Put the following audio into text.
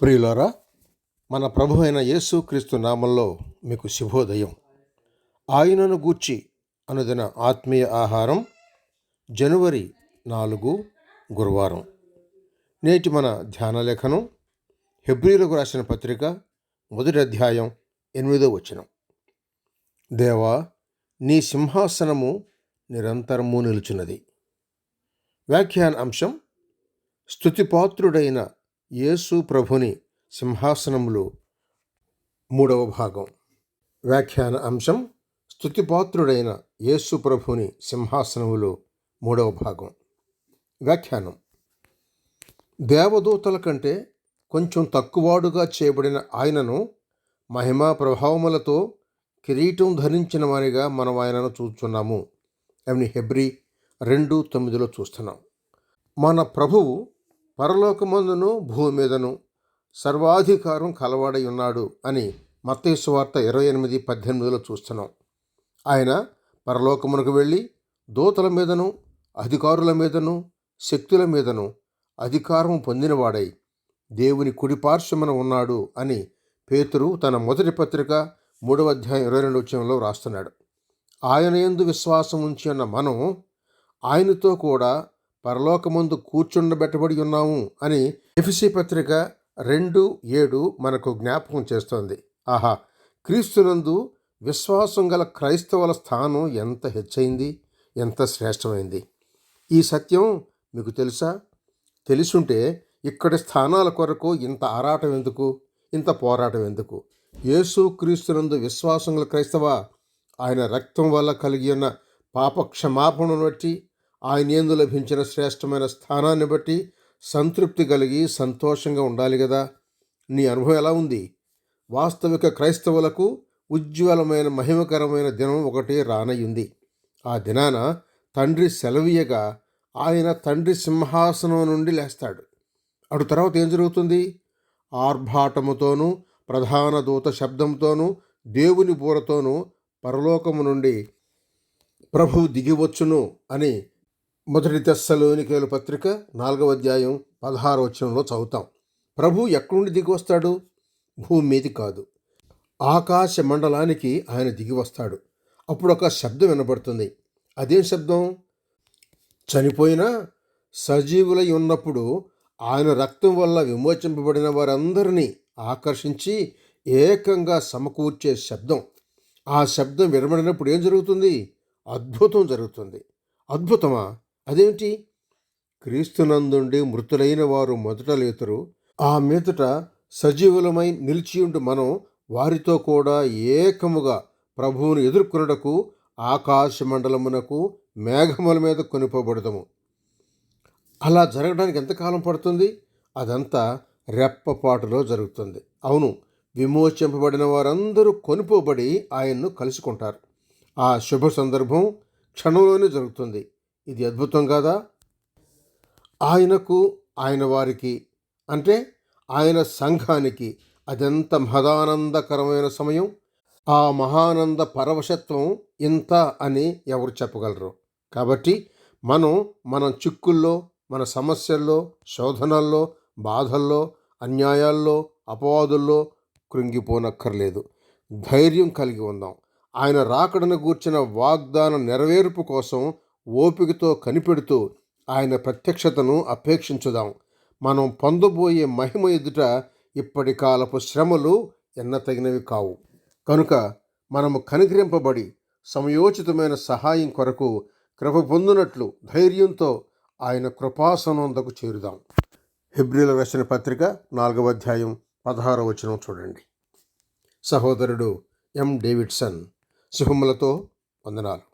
ప్రియులారా మన ప్రభు అయిన యేసుక్రీస్తు నామంలో మీకు శుభోదయం. ఆయనను గూర్చి అనుదిన ఆత్మీయ ఆహారం జనవరి నాలుగు గురువారం. నేటి మన ధ్యాన లేఖనం హెబ్రిలకు రాసిన పత్రిక మొదటి అధ్యాయం ఎనిమిదో వచనం. దేవా నీ సింహాసనము నిరంతరము నిలుచున్నది. వ్యాఖ్యాన అంశం స్తుతిపాత్రుడైన యేసు ప్రభుని సింహాసనములు మూడవ భాగం. వ్యాఖ్యాన అంశం స్తుతిపాత్రుడైన యేసు ప్రభుని సింహాసనములు మూడవ భాగం. వ్యాఖ్యానం. దేవదూతల కంటే కొంచెం తక్కువాడుగా చేయబడిన ఆయనను మహిమా ప్రభావములతో కిరీటం ధరించిన వారిగా మనం ఆయనను చూస్తున్నాము. అవి హెబ్రి రెండు తొమ్మిదిలో చూస్తున్నాం. మన ప్రభువు పరలోకమందును భూమి మీదను సర్వాధికారం కలవాడై ఉన్నాడు అని మత్తయి వార్త ఇరవై ఎనిమిది పద్దెనిమిదిలో చూస్తున్నాం. ఆయన పరలోకమునకు వెళ్ళి దూతల మీదను అధికారుల మీదను శక్తుల మీదను అధికారం పొందినవాడై దేవుని కుడిపార్శ్వమున ఉన్నాడు అని పేతురు తన మొదటి పత్రిక మూడవ అధ్యాయం ఇరవై రెండు వచ్చంలో రాస్తున్నాడు ఆయన ఎందు విశ్వాసం ఉంచి ఉన్న మనం ఆయనతో కూడా పరలోకముందు కూర్చుండబెట్టబడి ఉన్నాము అని ఎఫ్సి పత్రిక రెండు ఏడు మనకు జ్ఞాపకం చేస్తోంది. ఆహా క్రీస్తునందు విశ్వాసం గల క్రైస్తవుల స్థానం ఎంత హెచ్చైంది ఎంత శ్రేష్టమైంది. ఈ సత్యం మీకు తెలుసా? తెలుసుంటే ఇక్కడి స్థానాల కొరకు ఇంత ఆరాటం ఎందుకు? ఇంత పోరాటం ఎందుకు? యేసు క్రీస్తునందు విశ్వాసం గల క్రైస్తవ? ఆయన రక్తం వల్ల కలిగి ఉన్న పాప క్షమాపణను బట్టి ఆయన ఎందు లభించిన శ్రేష్టమైన స్థానాన్ని బట్టి సంతృప్తి కలిగి సంతోషంగా ఉండాలి కదా నీ అనుభవం ఎలా ఉంది? వాస్తవిక క్రైస్తవులకు ఉజ్వలమైన మహిమకరమైన దినం ఒకటి రానయ్యింది. ఆ దినాన తండ్రి సెలవీయగా ఆయన తండ్రి సింహాసనం నుండి లేస్తాడు. అటు తర్వాత ఏం జరుగుతుంది? ఆర్భాటముతోనూ ప్రధాన దూత శబ్దంతోనూ దేవుని బూరతోనూ పరలోకము నుండి ప్రభు దిగివచ్చును అని మొదటి తెస్సలోనికేలు పత్రిక నాలుగవ అధ్యాయం పదహారు వచనంలో చదువుతాం. ప్రభు ఎక్కడుండి దిగి వస్తాడు భూమి మీది కాదు. ఆకాశ మండలానికి ఆయన దిగి వస్తాడు అప్పుడు ఒక శబ్దం వినబడుతుంది. అదేం శబ్దం? చనిపోయినా సజీవులై ఉన్నప్పుడు ఆయన రక్తం వల్ల విమోచింపబడిన వారందరినీ ఆకర్షించి ఏకంగా సమకూర్చే శబ్దం. ఆ శబ్దం వినబడినప్పుడు ఏం జరుగుతుంది? అద్భుతం జరుగుతుంది. అద్భుతమా? అదేమిటి? క్రీస్తునందుండి మృతులైన వారు మొదట లేతురు. ఆ మీదట సజీవులమై నిలిచియుండు మనం వారితో కూడా ఏకముగా ప్రభువును ఎదుర్కొనుటకు ఆకాశ మండలమునకు మేఘముల మీద కొనిపోబడతాము అలా జరగడానికి ఎంతకాలం పడుతుంది? అదంతా రెప్పపాటులో జరుగుతుంది. అవును విమోచింపబడిన వారందరూ కొనుపోబడి ఆయన్ను కలుసుకుంటారు. ఆ శుభ సందర్భం క్షణంలోనే జరుగుతుంది. ఇది అద్భుతం కాదా? ఆయనకు ఆయన వారికి అంటే ఆయన సంఘానికి అదెంత మహదానందకరమైన సమయం. ఆ మహానంద పరవశత్వం ఇంత అని ఎవరు చెప్పగలరు? కాబట్టి మనం మన చిక్కుల్లో మన సమస్యల్లో శోధనల్లో బాధల్లో అన్యాయాల్లో అపవాదుల్లో కృంగిపోనక్కర్లేదు. ధైర్యం కలిగి ఉందాం. ఆయన రాకడను గూర్చిన వాగ్దాన నెరవేర్పు కోసం ఓపికతో కనిపెడుతూ ఆయన ప్రత్యక్షతను అపేక్షించుదాం. మనం పొందబోయే మహిమ ఎదుట ఇప్పటి కాలపు శ్రమలు ఎన్నతగినవి కావు. కనుక మనము కనికరింపబడి సమయోచితమైన సహాయం కొరకు కృప పొందినట్లు ధైర్యంతో ఆయన కృపాసనందకు చేరుదాం. హిబ్రిల రచన పత్రిక నాలుగవ అధ్యాయం పదహారవ వచనం చూడండి. సహోదరుడు ఎం. డేవిడ్సన్ శుభములతో వందనాలు.